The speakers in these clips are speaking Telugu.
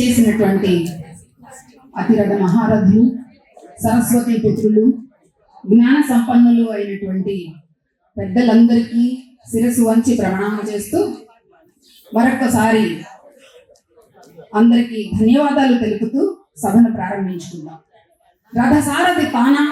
చేసినటువంటి అతిరథ మహారథులు సరస్వతి పుత్రులు జ్ఞాన సంపన్నులు అయినటువంటి పెద్దలందరికీ శిరస్సు వంచి ప్రమాణాలు చేస్తూ మరొకసారి అందరికీ ధన్యవాదాలు తెలుపుతూ సభను ప్రారంభించుకుందాం. రథసారథి తానా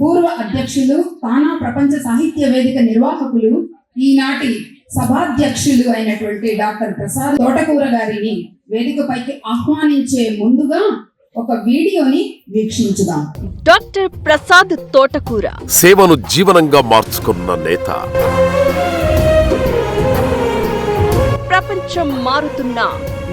పూర్వ అధ్యక్షులు తానా ప్రపంచ సాహిత్య వేదిక నిర్వాహకులు ఈనాటి సభాధ్యక్షులు అయినటువంటి డాక్టర్ ప్రసాద్ తోటకూర గారిని వేదికపైకి ఆహ్వానించే ముందుగా ఒక వీడియోని వీక్షించుదాం. డాక్టర్ ప్రసాద్ తోటకూర. సేవను జీవనంగా మార్చుకున్న నేత. ప్రపంచం మారుతున్నా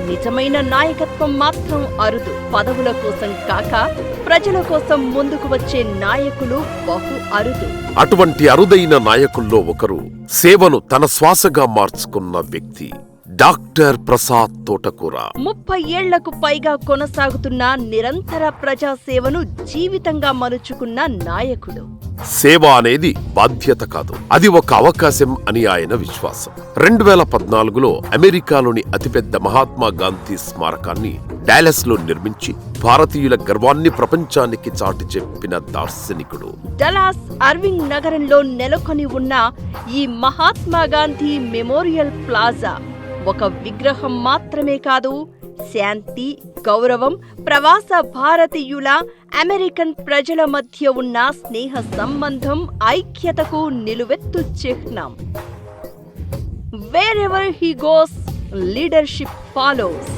నిజమైన నాయకత్వం మాత్రం అరుదు. పదవుల కోసం కాక ప్రజల కోసం ముందుకు వచ్చే నాయకులు బహు అరుదు. అటువంటి అరుదైన నాయకుల్లో ఒకరు సేవను తన శ్వాసగా మార్చుకున్న వ్యక్తి. డాక్టర్ ప్రసాద్ తోటకూర. ముప్పై ఏళ్ళకు పైగా కొనసాగుతున్న నిరంతర ప్రజాసేవను జీవితంగా మలుచుకున్న నాయకుడు. సేవ అనేది బాధ్యత కాదు. అది ఒక అవకాశం అని ఆయన విశ్వాసం. రెండు వేల పద్నాలుగులో అమెరికాలోని అతిపెద్ద మహాత్మా గాంధీ స్మారకాన్ని డాలస్లో నిర్మించి భారతీయుల గర్వాన్ని ప్రపంచానికి చాటి చెప్పిన దార్శనికుడు. డలాస్ అర్వింగ్ నగరంలో నెలకొని ఉన్న ఈ మహాత్మా గాంధీ మెమోరియల్ ప్లాజా ఒక విగ్రహం మాత్రమే కాదు శాంతి గౌరవం ప్రవాస భారతీయుల అమెరికన్ ప్రజల మధ్య ఉన్న స్నేహ సంబంధం ఐక్యతకు నిలువెత్తు చిహ్నం. Wherever he goes leadership follows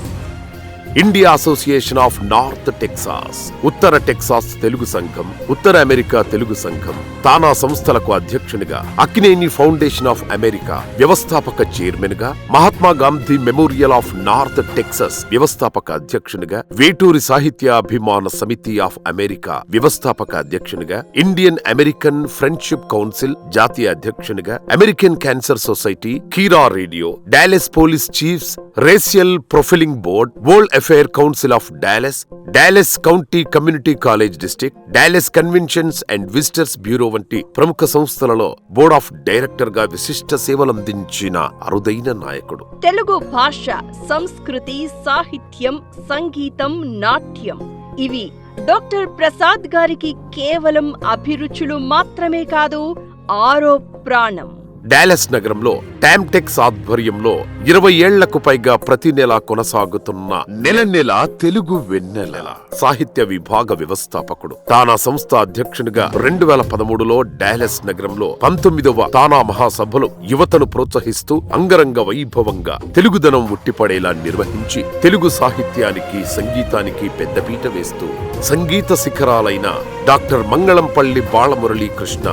India association of North Texas Uttara Texas Telugu సంఘం ఉత్తర అమెరికా తెలుగు సంఘం తానా సంస్థలకు అధ్యక్షునిగా అక్కినేని ఫౌండేషన్ ఆఫ్ అమెరికా వ్యవస్థాపక చైర్మన్గా Mahatma Gandhi memorial of North Texas వ్యవస్థాపక అధ్యక్షునిగా వేటూరి సాహిత్య అభిమాన సమితి ఆఫ్ అమెరికా వ్యవస్థాపక అధ్యక్షునిగా ఇండియన్ అమెరికన్ ఫ్రెండ్షిప్ కౌన్సిల్ జాతీయ అధ్యక్షునిగా American cancer society KERA radio Dallas police chiefs racial profiling board world welfare council of Dallas Dallas county community college district Dallas conventions and visitors bureau వంటి ప్రముఖ సంస్థలలో బోర్డ్ ఆఫ్ డైరెక్టర్గా విశిష్ట సేవలందించిన అరుదైన నాయకుడు. తెలుగు భాష సంస్కృతి సాహిత్యం సంగీతం నాట్యం ఇవి డాక్టర్ ప్రసాద్ గారికి కేవలం అభిరుచులు మాత్రమే కాదు ఆరో ప్రాణం. డాలస్ నగరంలో టామ్టెక్స్ ఆధ్వర్యంలో ఇరవై ఏళ్ళకు పైగా ప్రతి నెల కొనసాగుతున్న నెల నెల తెలుగు వెన్నెల. సాహిత్య విభాగ వ్యవస్థాపకుడు. తానా సంస్థ అధ్యక్షునిగా రెండు వేల పదమూడులో డాలస్ నగరంలో పంతొమ్మిదవ తానా మహాసభలు యువతను ప్రోత్సహిస్తూ అంగరంగ వైభవంగా తెలుగుదనం ఉట్టిపడేలా నిర్వహించి తెలుగు సాహిత్యానికి సంగీతానికి పెద్దపీట వేస్తూ సంగీత శిఖరాలైన doctor Mangalampalli Balamuralikrishna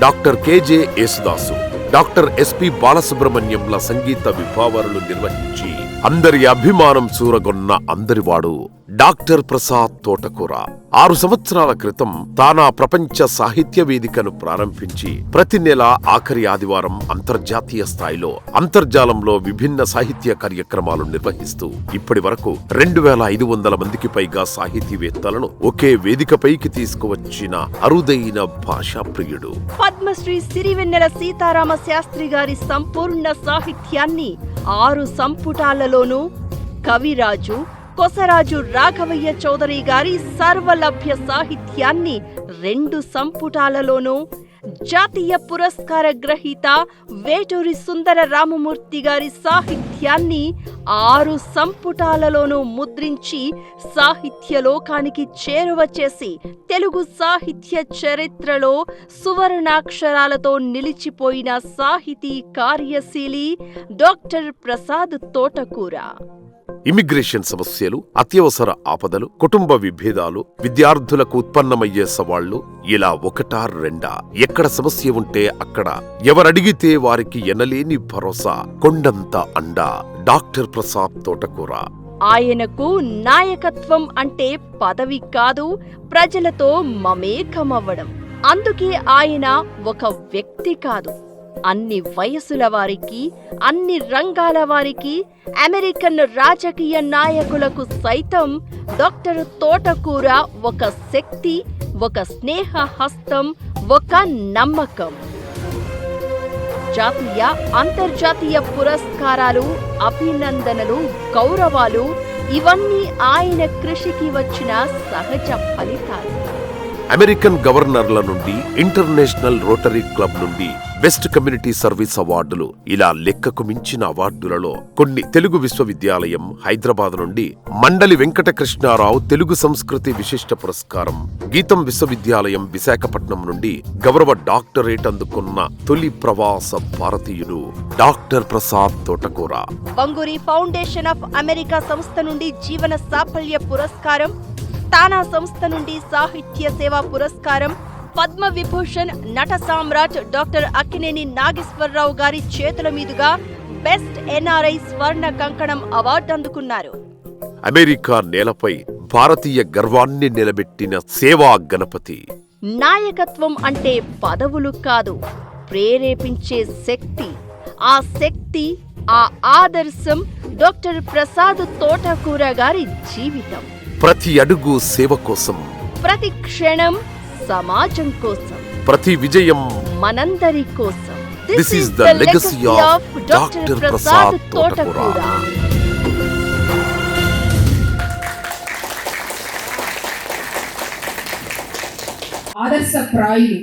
doctor K J Yesudas doctor S P బాలసుబ్రహ్మణ్యంల సంగీత విభావరులు నిర్వహించి అందరి అభిమానం చూరగొన్న అందరివాడు. డాక్టర్ ప్రసాద్ తోటకూర. ఆరు సంవత్సరాల క్రితం తానా ప్రపంచ సాహిత్య వేదికను ప్రారంభించి ప్రతి నెల ఆఖరి ఆదివారం అంతర్జాతీయ స్థాయిలో అంతర్జాలంలో విభిన్న సాహిత్య కార్యక్రమాలు నిర్వహిస్తూ ఇప్పటి వరకు రెండు వేల ఐదు వందల మందికి పైగా సాహితీవేత్తలను ఒకే వేదికపైకి తీసుకువచ్చిన అరుదైన భాషా ప్రియుడు. పద్మశ్రీ సిరివెన్నెల సీతారామ శాస్త్రి గారి సంపూర్ణ సాహిత్యాన్ని ఆరు సంపుటాలలోనూ కవిరాజు కొసరాజు రాఘవయ్య చౌదరి గారి సర్వలభ్య సాహిత్యాన్ని రెండు సంపుటాలలోనూ జాతీయ పురస్కార గ్రహీత వేటూరి సుందర రామమూర్తి గారి సాహిత్యాన్ని ఆరు సంపుటాలలోనూ ముద్రించి సాహిత్య లోకానికి చేరువ చేసి తెలుగు సాహిత్య చరిత్రలో సువర్ణాక్షరాలతో నిలిచిపోయిన సాహితీ కార్యశీలి డాక్టర్ ప్రసాద్ తోటకూర. ఇమిగ్రేషన్ సమస్యలు అత్యవసర ఆపదలు కుటుంబ విభేదాలు విద్యార్థులకు ఉత్పన్నమయ్యే సవాళ్ళు ఇలా ఒకటా రెండా? ఎక్కడ సమస్య ఉంటే అక్కడ? ఎవరడిగితే వారికి ఎనలేని భరోసా కొండంత అండా? డాక్టర్ ప్రసాద్ తోటకూర. ఆయనకు నాయకత్వం అంటే పదవి కాదు ప్రజలతో మమేకమవ్వడం. అందుకే ఆయన ఒక వ్యక్తి కాదు. అన్ని వయసుల వారికి అన్ని రంగాల వారికి అమెరికన్ రాజకీయ నాయకులకు సైతం డాక్టర్ తోటకూర ఒక శక్తి ఒక స్నేహ హస్తం ఒక నమ్మకం. జాతీయ అంతర్జాతీయ పురస్కారాలు అభినందనలు గౌరవాలు ఇవన్నీ ఆయన కృషికి వచ్చిన సహజ ఫలితాలు. అమెరికన్ గవర్నర్ల నుండి ఇంటర్నేషనల్ రోటరీ క్లబ్ నుండి బెస్ట్ కమ్యూనిటీ సర్వీస్ అవార్డులు ఇలా లెక్కకు మించిన అవార్డులలో కొన్ని తెలుగు విశ్వవిద్యాలయం హైదరాబాద్ నుండి మండలి వెంకటకృష్ణారావు తెలుగు సంస్కృతి విశిష్ట పురస్కారం గీతం విశ్వవిద్యాలయం విశాఖపట్నం నుండి గౌరవ డాక్టరేట్ అందుకున్న తొలి ప్రవాస భారతీయుడు డాక్టర్ ప్రసాద్ తోటకూర. బంగురి ఫౌండేషన్ ఆఫ్ అమెరికా సంస్థ నుండి జీవన సాఫల్య పురస్కారం తానా సంస్థ నుండి సాహిత్య సేవా పురస్కారం పద్మ విభూషణ్ నట సామ్రాట్ డాక్టర్ అక్కినేని నాగేశ్వరరావు గారి చేతుల మీదుగా బెస్ట్ ఎన్ఆర్ఐ స్వర్ణ కంకణం అవార్డు అందుకున్నారు. అమెరికా నేలపై భారతీయ గర్వాన్ని నిలబెట్టిన సేవా గణపతి. నాయకత్వం అంటే పదవులు కాదు ప్రేరేపించే శక్తి. ఆ శక్తి ఆ ఆదర్శం డాక్టర్ ప్రసాద్ తోటకూర గారి జీవితం. ప్రతి అడుగు సేవ కోసం. ప్రతి క్షణం సమాజం కోసం. ప్రతి విజయం మనందరి కోసం. This is the legacy of Dr. Prasad Totakura. ఆదర్శప్రాయులు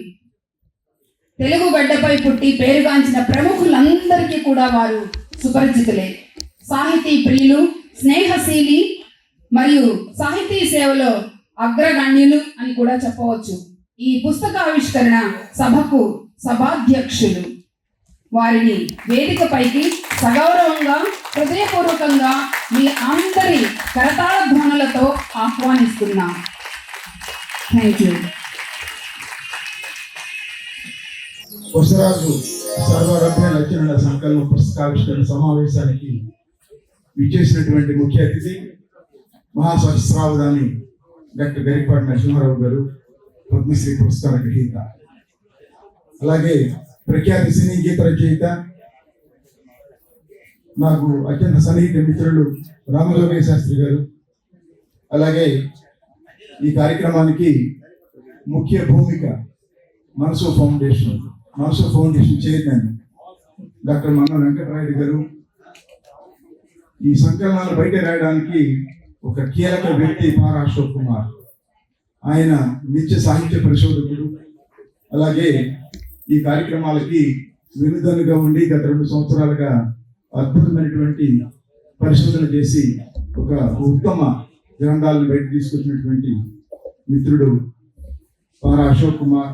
Telugu గడ్డపై పుట్టి పేరుగాంచిన ప్రముఖులందరికీ కూడా వారు సుపరిచితులే. సాహితీ ప్రియులు స్నేహశీలి మరియు సాహితీ సేవలో అగ్రగణ్యులు అని కూడా చెప్పవచ్చు. ఈ పుస్తకావిష్కరణ సభకు సభాధ్యక్షులు. వారిని వేదికపైకి సగౌరవంగా హృదయపూర్వకంగా మీ అందరి కరతాళ ధ్వనులతో ఆహ్వానిస్తున్నాం. థ్యాంక్ యూ వసరాజు సర్వరభ్య లక్షణ సంకల్ప పుస్తకావిష్కరణ సమావేశానికి విచ్చేసినటువంటి ముఖ్య అతిథి మహాశాస్త్రావధాని డాక్టర్ గరిపాటి నరసింహారావు గారు పద్మశ్రీ పురస్కార గ్రహీత అలాగే ప్రఖ్యాత సినీ గీత రచయిత నాకు అత్యంత సన్నిహిత మిత్రులు రామజోగయ్య శాస్త్రి గారు. అలాగే ఈ కార్యక్రమానికి ముఖ్య భూమిక మనసు ఫౌండేషన్ మనసు ఫౌండేషన్ చైర్మన్ డాక్టర్ మన్న వెంకటరాయుడు గారు. ఈ సంకలనాలు బయట రాయడానికి ఒక కీలక వ్యక్తి పారా అశోక్ కుమార్. ఆయన నిత్య సాహిత్య పరిశోధకుడు. అలాగే ఈ కార్యక్రమాలకి వినుదన్నుగా ఉండి గత రెండు సంవత్సరాలుగా అద్భుతమైనటువంటి పరిశోధన చేసి ఒక ఉత్తమ గ్రంథాలను బయట తీసుకొచ్చినటువంటి మిత్రుడు పారా అశోక్ కుమార్.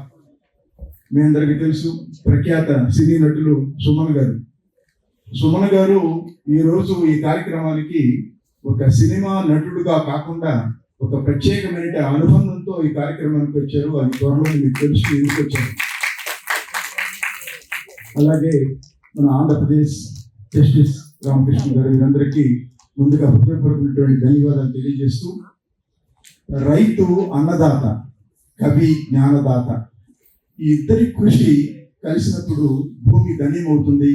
మీ అందరికీ తెలుసు ప్రఖ్యాత సినీ నటులు సుమన్ గారు. సుమన్ గారు ఈరోజు ఈ కార్యక్రమానికి ఒక సినిమా నటుడుగా కాకుండా ఒక ప్రత్యేకమైన అనుబంధంతో ఈ కార్యక్రమానికి వచ్చారు. అది త్వరలో మీకు తెలుసు ఎందుకు వచ్చారు. అలాగే మన ఆంధ్రప్రదేశ్ జస్టిస్ రామకృష్ణ గారు వీరందరికీ ముందుగా హృదయపూర్వకమైనటువంటి ధన్యవాదాలు తెలియజేస్తూ రైతు అన్నదాత కవి జ్ఞానదాత ఈ ఇద్దరి కృషి కలిసినప్పుడు భూమి ధన్యమవుతుంది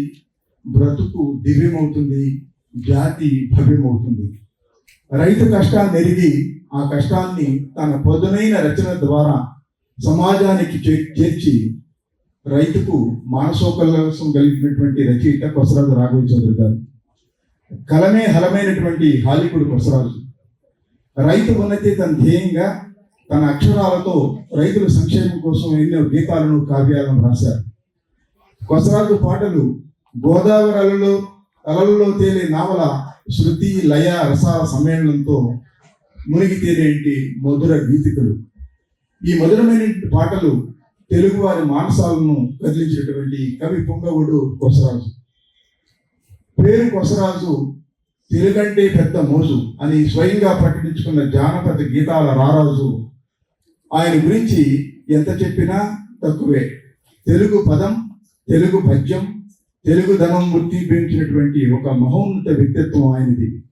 బ్రతుకు దివ్యమవుతుంది జాతి భవ్యమవుతుంది. రైతు కష్టాన్ని ఎరిగి ఆ కష్టాన్ని తన పదునైన రచన ద్వారా సమాజానికి చే- చేర్చి రైతుకు మానసోపల్లాసం కలిగినటువంటి రచయిత కొసరాజు రాఘవ చౌదరి గారు. కలమే హలమైనటువంటి హాలికుడు కొసరాజు. రైతు ఉన్నతి తన ధ్యేయంగా తన అక్షరాలతో రైతుల సంక్షేమం కోసం ఎన్నో గీతాలను కావ్యాలను రాశారు. కొసరాజు పాటలు గోదావరి అలలో అలలలో తేలే నావల శృతి లయ రసాల సమ్మేళనంతో మునిగి తేలేంటి మధుర గీతికలు. ఈ మధురమైన పాటలు తెలుగువారి మానసాలను కదిలించినటువంటి కవి పొంగవుడు కొసరాజు. పేరు కొసరాజు తెలుగంటే పెద్ద మోజు అని స్వయంగా ప్రకటించుకున్న జానపద గీతాల రారాజు ఆయన గురించి ఎంత చెప్పినా తక్కువే. తెలుగు పదం తెలుగు పద్యం తెలుగు ధనం ఒక మహోన్నత వ్యక్తిత్వం ఆయనది.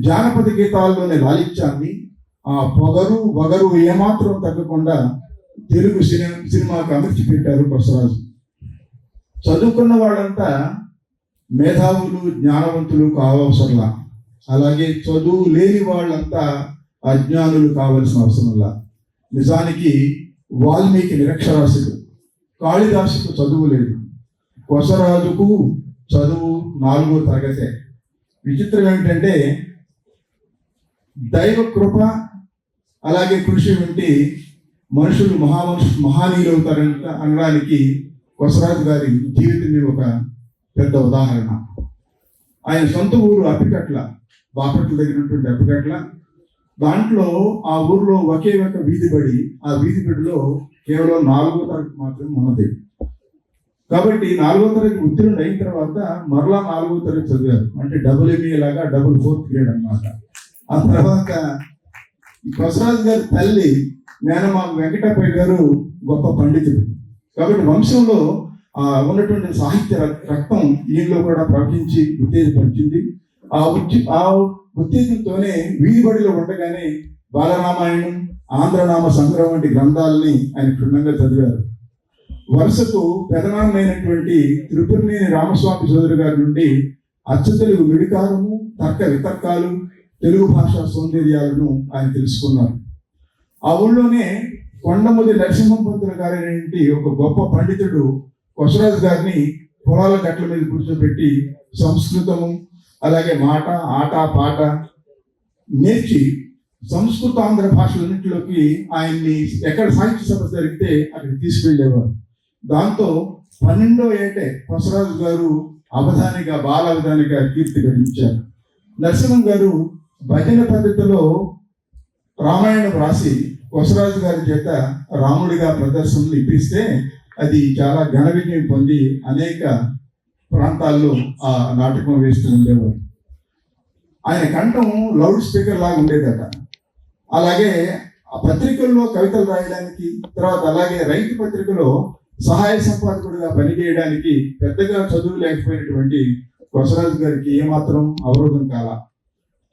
జానపద గీతాల్లోని లాలిత్యాన్ని ఆ పొగరు వగరు ఏమాత్రం తగ్గకుండా తెలుగు సినిమా సినిమాకు అమర్చి పెట్టారు చదువుకున్న వాళ్ళంతా మేధావులు జ్ఞానవంతులు కావవసరంలా అలాగే చదువు లేని వాళ్ళంతా అజ్ఞానులు కావలసిన అవసరంలా. నిజానికి వాల్మీకి నిరక్షరాస్యుడు. కాళిదాసుకు చదువు లేదు. కొసరాజుకు చదువు నాలుగో తరగతే. విచిత్రం ఏమిటంటే దైవ కృప అలాగే కృషి ఉంటే మనుషులు మహామనుషు మహానీయులు అవుతారంట అనడానికి కొసరాజు గారి జీవితమే ఒక పెద్ద ఉదాహరణ. ఆయన సొంత ఊరు అప్పికట్ల బాపట్ల దగ్గర ఉన్నటువంటి అప్పికట్ల. దాంట్లో ఆ ఊర్లో ఒకే ఒక వీధి బడి ఆ వీధి బడిలో కేవలం నాలుగో తరగతి మాత్రం ఉన్నది. కాబట్టి నాలుగో తరగతి ఉత్తీర్ణుడు అయిన తర్వాత మరలా నాలుగో తరగతి చదివారు. అంటే డబుల్ ఎంఏ లాగా డబుల్ ఫోర్త్ గ్రేడ్ అన్నమాట. ఆ తర్వాత ప్రసాద్ గారి తల్లి మేనమా వెంకటప్పయ్య గారు గొప్ప పండితుడు. కాబట్టి వంశంలో ఆ ఉన్నటువంటి సాహిత్య రక్తం ఈయనలో కూడా ప్రవహించి ఉత్తేజపరిచింది. ఆ ఉచ్చి ఆ ఉత్తేజంతోనే వీధిబడిలో ఉండగానే బాలరామాయణం ఆంధ్రనామ సంగ్రహం వంటి గ్రంథాలని ఆయన క్షుణ్ణంగా చదివారు. వరుసకు ప్రధానమైనటువంటి త్రిపురనేని రామస్వామి సోదరు గారి నుండి అచ్చ తెలుగు నుడికారము తర్క వితర్కాలు తెలుగు భాషా సౌందర్యాలను ఆయన తెలుసుకున్నారు. ఆ ఊళ్ళోనే కొండముది నరసింహంపంతులు గారైనటువంటి ఒక గొప్ప పండితుడు కొసరాజు గారిని పొలాల గట్ల మీద కూర్చోబెట్టి సంస్కృతము అలాగే మాట ఆట పాట నేర్చి సంస్కృత ఆంధ్ర భాషలన్నింటిలోకి ఆయన్ని ఎక్కడ సాహిత్య సభ జరిగితే అక్కడికి తీసుకెళ్ళేవారు. దాంతో పన్నెండో ఏటే కొసరాజు గారు అవధానిగా బాల అవధానిగా కీర్తి గడించారు. నరసింహం గారు భజన పద్ధతిలో రామాయణం రాసి కొసరాజు గారి చేత రాముడిగా ప్రదర్శనలు ఇప్పిస్తే అది చాలా ఘన విజయం పొంది అనేక ప్రాంతాల్లో ఆ నాటకం వేస్తూ ఉండేవారు. ఆయన కంఠం లౌడ్ స్పీకర్ లాగా ఉండేదట. అలాగే ఆ పత్రికల్లో కవితలు రాయడానికి తర్వాత అలాగే రైతు పత్రికలో సహాయ సంపాదకుడిగా పనిచేయడానికి పెద్దగా చదువు లేకపోయినటువంటి కొసరాజు గారికి ఏమాత్రం అవరోధం కాల.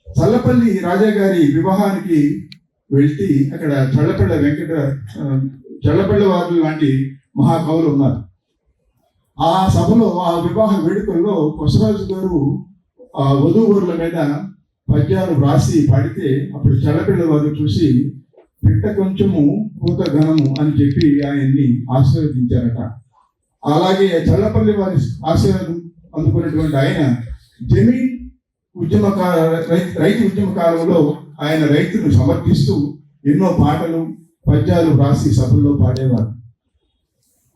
చల్లపల్లి రాజా గారి వివాహానికి వెళ్తే అక్కడ చల్లపల్లి వెంకట ఆ, వారు లాంటి మహాకవులు ఉన్నారు. ఆ సభలో ఆ వివాహ వేడుకల్లో కొసరాజు గారు ఆ వధూవరుల మీద పద్యాలు వ్రాసి పాడితే అప్పుడు చల్లపిల్ల వారు చూసి పిట్ట కొంచెము పూత ఘనము అని చెప్పి ఆయన్ని ఆశీర్వదించారట. అలాగే చల్లపల్లి వారి ఆశీర్వాదం అందుకున్నటువంటి ఆయన జమీన్ ఉద్యమకాల రైతు రైతు ఉద్యమ కాలంలో ఆయన రైతును సమర్థిస్తూ ఎన్నో పాటలు పద్యాలు వ్రాసి సభల్లో పాడేవారు.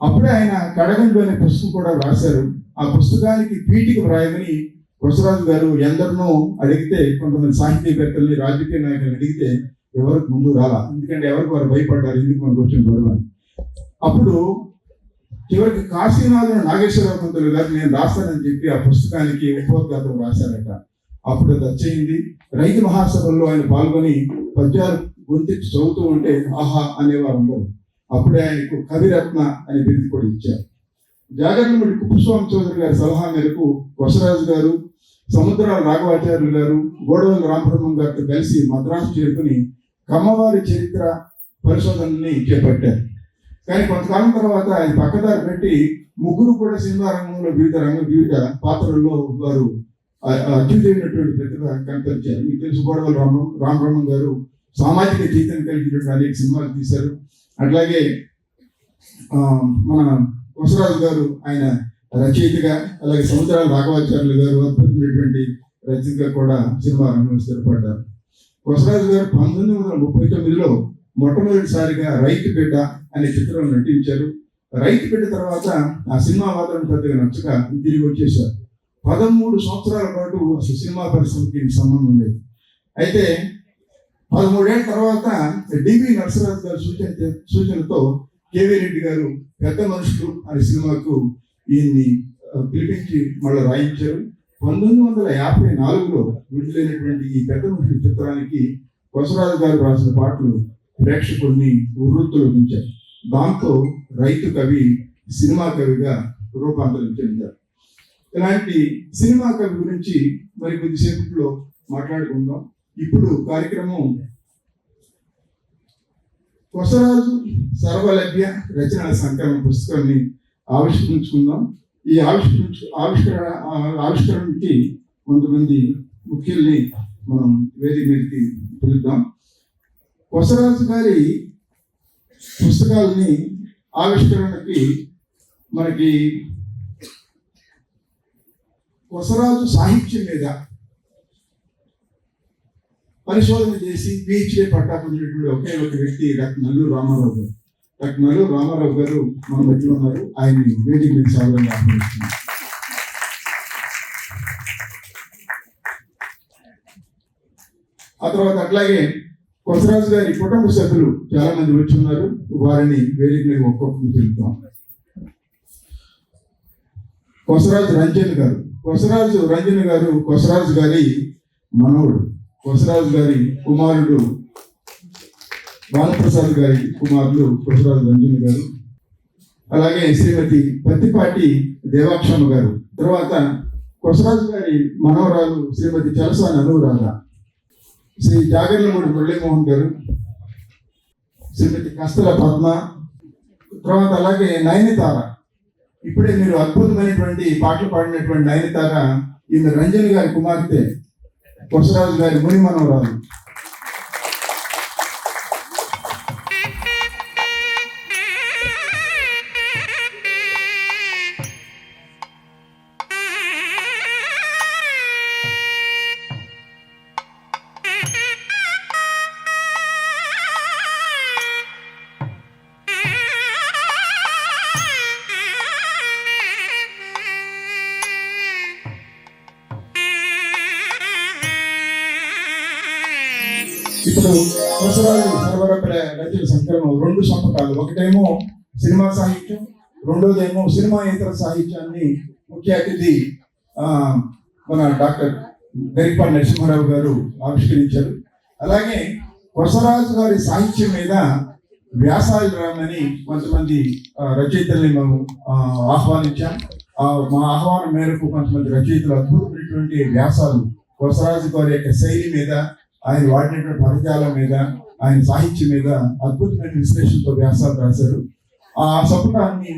అప్పుడే ఆయన కడగండు అనే పుస్తకం కూడా రాశారు. ఆ పుస్తకానికి పీటికి వ్రాయమని కొసరాజు గారు ఎందరినో అడిగితే కొంతమంది సాహితీవేత్తల్ని రాజకీయ నాయకులను అడిగితే ఎవరికి ముందు రాలా? ఎందుకంటే ఎవరికి వారు భయపడ్డారు? ఎందుకు మనకు వచ్చిన గొడవ? అప్పుడు చివరికి కాశీనాథుడు నాగేశ్వరరావు పంతులు గారు నేను రాస్తానని చెప్పి ఆ పుస్తకానికి ఉపోద్ఘాతం రాశారట. అప్పుడు దచ్చయింది రైతు మహాసభల్లో ఆయన పాల్గొని పద్యాలు గొంతెత్తి చదువుతూ ఉంటే ఆహా అనేవారు అందరూ అప్పుడే ఆయనకు కవిరత్న అనే బిరుదు కూడా ఇచ్చారు. జాగర్లముడి కుప్పస్వామి చౌదరి గారి సలహా మేరకు వసరాజు గారు సముద్రాల రాఘవాచార్యులు గారు గోడవల్లి రామబ్రహ్మం గారితో కలిసి మద్రాసు చేరుకుని కమ్మవారి చరిత్ర పరిశోధనని చేపట్టారు. కానీ కొంతకాలం తర్వాత ఆయన పక్కదారి పెట్టి ముగ్గురు కూడా సినిమా రంగంలో వివిధ రంగ వివిధ పాత్రల్లో వారు అత్యుతమైనటువంటి ప్రతిభ కనపరిచారు. మీకు తెలుసు గోడవల్లి రామ రామబ్రహ్మం గారు సామాజిక జీవితం కలిగినటువంటి అనేక సినిమాలు తీశారు. అట్లాగే మన వసరాజు గారు ఆయన రచయితగా అలాగే సముద్రాల రాఘవాచార్యులు గారు అద్భుతమైనటువంటి రచయితగా కూడా సినిమా రంగంలో స్థిరపడ్డారు. కొసరాజు గారు పంతొమ్మిది వందల ముప్పై తొమ్మిదిలో మొట్టమొదటిసారిగా రైతు బిడ్డ అనే చిత్రం నటించారు. రైతు బిడ్డ తర్వాత ఆ సినిమా వాతావరణం పెద్దగా నచ్చక తిరిగి వచ్చేశారు. పదమూడు సంవత్సరాల పాటు అసలు సినిమా పరిశ్రమకి సంబంధం లేదు. అయితే పదమూడేళ్ళ తర్వాత డివి నరసరాజు గారి సూచన సూచనతో కేవీ రెడ్డి గారు పెద్ద మనుషులు అనే సినిమాకు ఈయన్ని పిలిపించి మళ్ళీ రాయించారు. పంతొమ్మిది వందల యాభై నాలుగులో విడుదలైనటువంటి ఈ పెద్ద మనుషుల చిత్రానికి కొసరాజు గారు రాసిన పాటలు ప్రేక్షకుల్ని ఉర్రూతులోకించారు దాంతో రైతు కవి సినిమా కవిగా రూపాంతరం చెందారు ఇలాంటి సినిమా కవి గురించి మరి కొద్దిసేపట్లో మాట్లాడుకుందాం. ఇప్పుడు కార్యక్రమం కొసరాజు సర్వలభ్య రచనల సంకలన పుస్తకాన్ని ఆవిష్కరించుకుందాం. ఈ ఆవిష్కరించు ఆవిష్కరణ ఆవిష్కరణకి కొంతమంది ముఖ్యుల్ని మనం వేదిక మీదకి పిలుద్దాం. కొసరాజు గారి పుస్తకాలని ఆవిష్కరణకి మనకి కొసరాజు సాహిత్యం మీద పరిశోధన చేసి పిహెచ్డీ పట్టా పొందినటువంటి ఒకే ఒక వ్యక్తి డాక్టర్ నల్లూరు రామారావు గారు. డాక్టర్ రామారావు గారు మన మధ్య ఉన్నారు. ఆయన్ని వేదిక మీద సాధారణంగా ఆహ్వానిస్తున్నారు ఆ తర్వాత అట్లాగే కొసరాజు గారి కుటుంబ సభ్యులు చాలా మంది వచ్చి ఉన్నారు. వారిని వేదిక మీద ఒక్కొక్కరు తెలుపుతాం కొసరాజు రంజన్ గారు. కొసరాజు రంజన్ గారు కొసరాజు గారి మనవుడు. కొసరాజు గారి కుమారుడు బాలప్రసాద్ గారి కుమారులు కొసరాజు రంజన్ గారు అలాగే శ్రీమతి పత్తిపాటి దేవాక్షమ్మ గారు. తర్వాత కొసరాజు గారి మనవరాలు శ్రీమతి చలసాని అనురాధ శ్రీ జాగర్లమూడి మురళీమోహన్ గారు శ్రీమతి కస్తల పద్మ తర్వాత అలాగే నయనతార. ఇప్పుడే మీరు అద్భుతమైనటువంటి పాటలు పాడినటువంటి నయనతార ఈమె రంజన్ గారి కుమార్తె కొసరాజు గారి ముని మనవరాలు. కొసరాజు సర్వరపడ రచన సంకలనం రెండు సంపకాలు ఒకటేమో సినిమా సాహిత్యం రెండోదేమో సినిమా ఇతర సాహిత్యాన్ని ముఖ్య అతిథి మన డాక్టర్ గరిపాల్ నరసింహారావు గారు ఆవిష్కరించారు. అలాగే కొసరాజు గారి సాహిత్యం మీద వ్యాసాలు రామని కొంతమంది రచయితల్ని మేము ఆహ్వానించాం. మా ఆహ్వానం మేరకు కొంతమంది రచయితలు అద్భుతమైనటువంటి వ్యాసాలు కొసరాజు గారి యొక్క శైలి మీద ఆయన వాడినటువంటి పదజాలం మీద ఆయన సాహిత్యం మీద అద్భుతమైన విశ్లేషణతో వ్యాసాలు రాశారు. ఆ సపుటాన్ని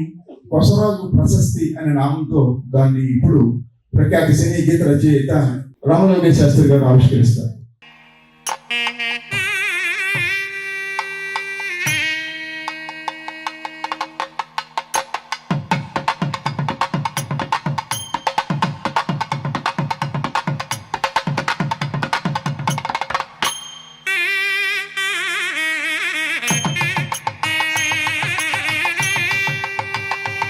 కొసరాజు ప్రశస్తి అనే నామంతో దాన్ని ఇప్పుడు ప్రఖ్యాతి సినీ గీత రచయిత రామలోకేశ్ శాస్త్రి గారు ఆవిష్కరిస్తారు.